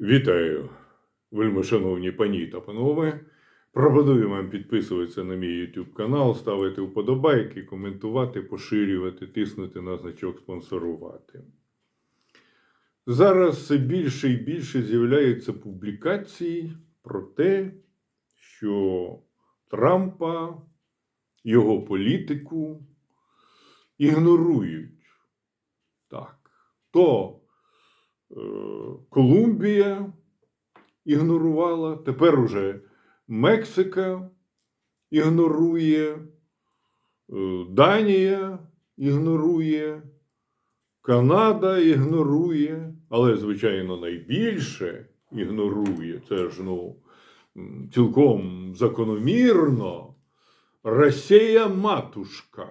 Вітаю, вельмишановні пані та панове. Пропоную вам підписуватися на мій YouTube канал, ставити вподобайки, коментувати, поширювати, тиснути на значок спонсорувати. Зараз все більше і більше з'являються публікації про те, що Трампа, його політику ігнорують. Так. То Колумбія ігнорувала, тепер уже Мексика ігнорує, е, Данія ігнорує, Канада ігнорує, але, звичайно, найбільше ігнорує, це ж ну, цілком закономірно, Росія матушка.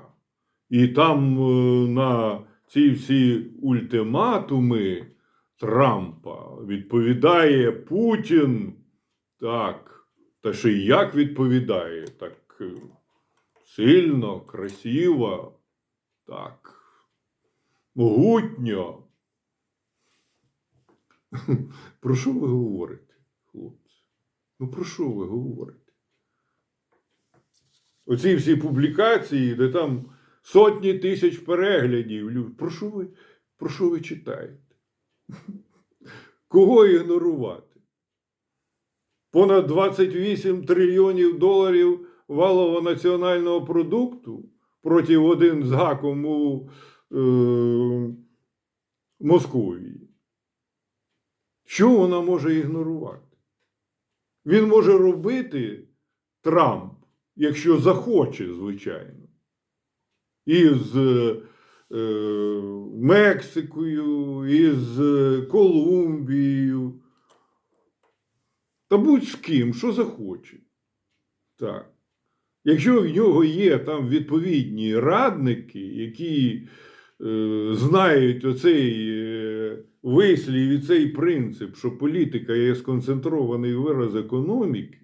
І там е, на ці всі ультиматуми Трампа відповідає Путін. Так, та ще й як відповідає, так е, сильно, красиво, так, могутньо. Про що ви говорите, хлопці? Ну про що ви говорите? Оці всі публікації, де там сотні тисяч переглядів. Про що ви, про що ви читаєте? Кого ігнорувати? Понад 28 трильйонів доларів валового національного продукту проти один з гаком у е, Московії. Що вона може ігнорувати? Він може робити Трамп, якщо захоче, звичайно. Із е, е, Мексикою, із е, Колумбією. Та будь з ким, що захоче. Так. Якщо в нього є там відповідні радники, які е, знають оцей е, вислів і цей принцип, що політика є сконцентрований вираз економіки,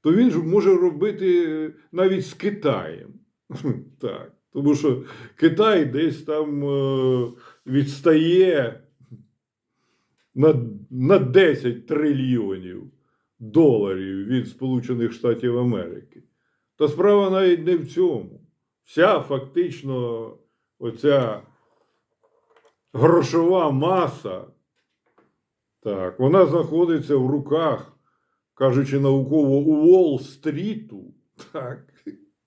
то він ж може робити навіть з Китаєм. Так. Тому що Китай десь там е, відстає на, на 10 трильйонів доларів від Сполучених Штатів Америки. Та справа навіть не в цьому. Вся фактично оця грошова маса, так, вона знаходиться в руках, кажучи науково, Уолл-стріту. Так.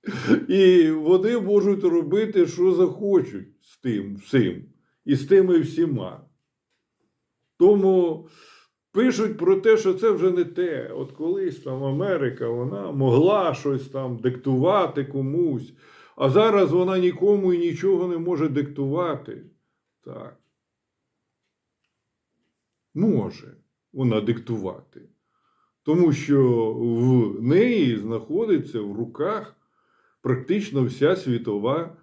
І вони можуть робити, що захочуть з тим всім, і з тими всіма. Тому пишуть про те, що це вже не те. От колись там Америка вона могла щось там диктувати комусь, а зараз вона нікому і нічого не може диктувати. Так. Може вона диктувати. Тому що в неї знаходиться в руках практично вся світова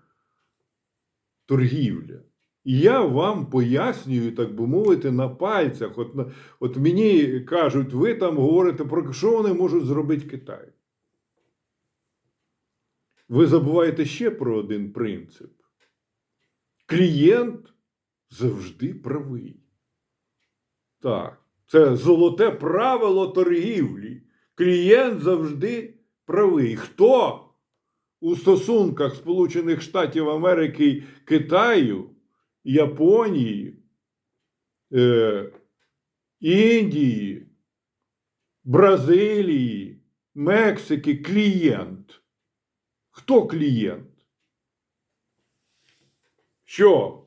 торгівля. І я вам пояснюю, так би мовити, на пальцях. От, от мені кажуть, ви там говорите про що вони можуть зробити Китай. Ви забуваєте ще про один принцип. Клієнт завжди правий. Так, це золоте правило торгівлі. Клієнт завжди правий. Хто у стосунках Сполучених Штатів Америки, Китаю, Японії, е, Індії, Бразилії, Мексики клієнт. Хто клієнт? Що?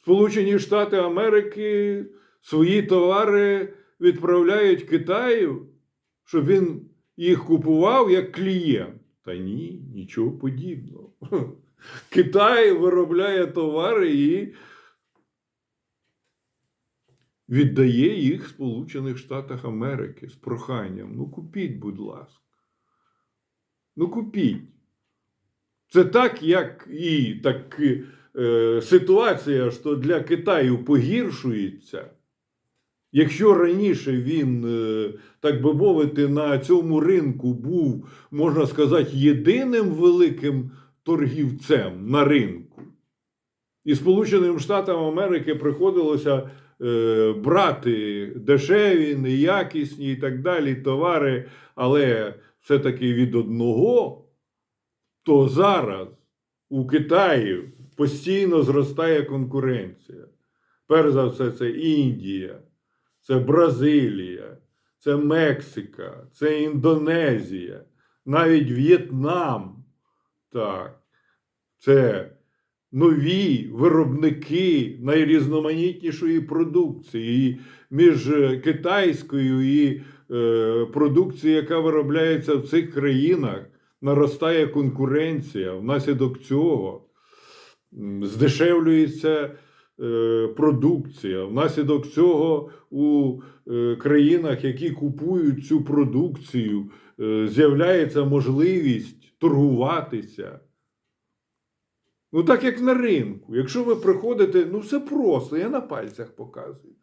Сполучені Штати Америки свої товари відправляють Китаю, щоб він їх купував як клієнт. Та ні, нічого подібного. Китай виробляє товари і віддає їх Сполучених Штатах Америки з проханням. Ну, купіть, будь ласка. Ну, купіть. Це так, як і так, е, ситуація, що для Китаю погіршується. Якщо раніше він, е, так би мовити, на цьому ринку був, можна сказати, єдиним великим торгівцем на ринку, і Сполученим Штатам Америки приходилося е, брати дешеві, неякісні і так далі товари, але все-таки від одного, то зараз у Китаї постійно зростає конкуренція. Перш за все, це Індія, це Бразилія, це Мексика, це Індонезія, навіть В'єтнам. Так, це нові виробники найрізноманітнішої продукції. Між е, китайською і е, продукцією, яка виробляється в цих країнах, наростає конкуренція. Внаслідок цього здешевлюється продукція. Внаслідок цього у е, країнах, які купують цю продукцію, е, з'являється можливість торгуватися. Ну, так як на ринку. Якщо ви приходите, ну все просто, я на пальцях показую.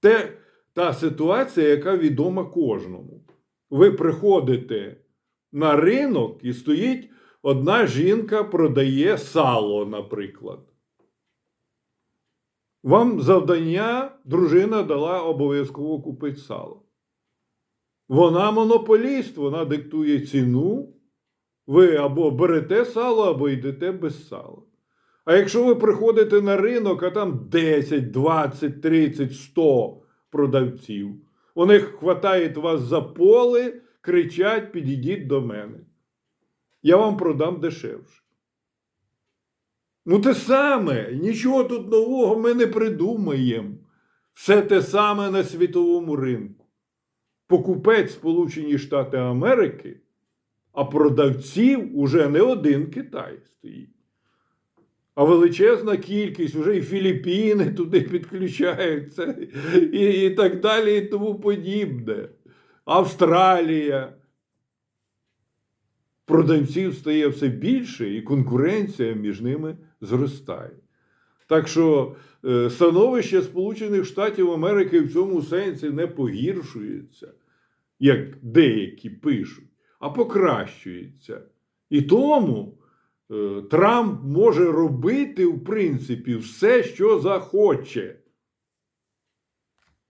Те, та ситуація, яка відома кожному. Ви приходите на ринок і стоїть одна жінка, продає сало, наприклад. Вам завдання дружина дала обов'язково купити сало. Вона монополіст, вона диктує ціну. Ви або берете сало, або йдете без сала. А якщо ви приходите на ринок, а там 10, 20, 30, 100 продавців, вони хватають вас за поле, кричать: підійдіть до мене. Я вам продам дешевше. Ну, те саме, нічого тут нового ми не придумаємо. Все те саме на світовому ринку. Покупець Сполучені Штати Америки, а продавців уже не один Китай стоїть. А величезна кількість, уже і Філіппіни туди підключаються, і, і так далі, і тому подібне. Австралія. Продавців стає все більше, і конкуренція між ними зростає. Так що е, становище Сполучених Штатів Америки в цьому сенсі не погіршується, як деякі пишуть, а покращується. І тому е, Трамп може робити, в принципі, все, що захоче.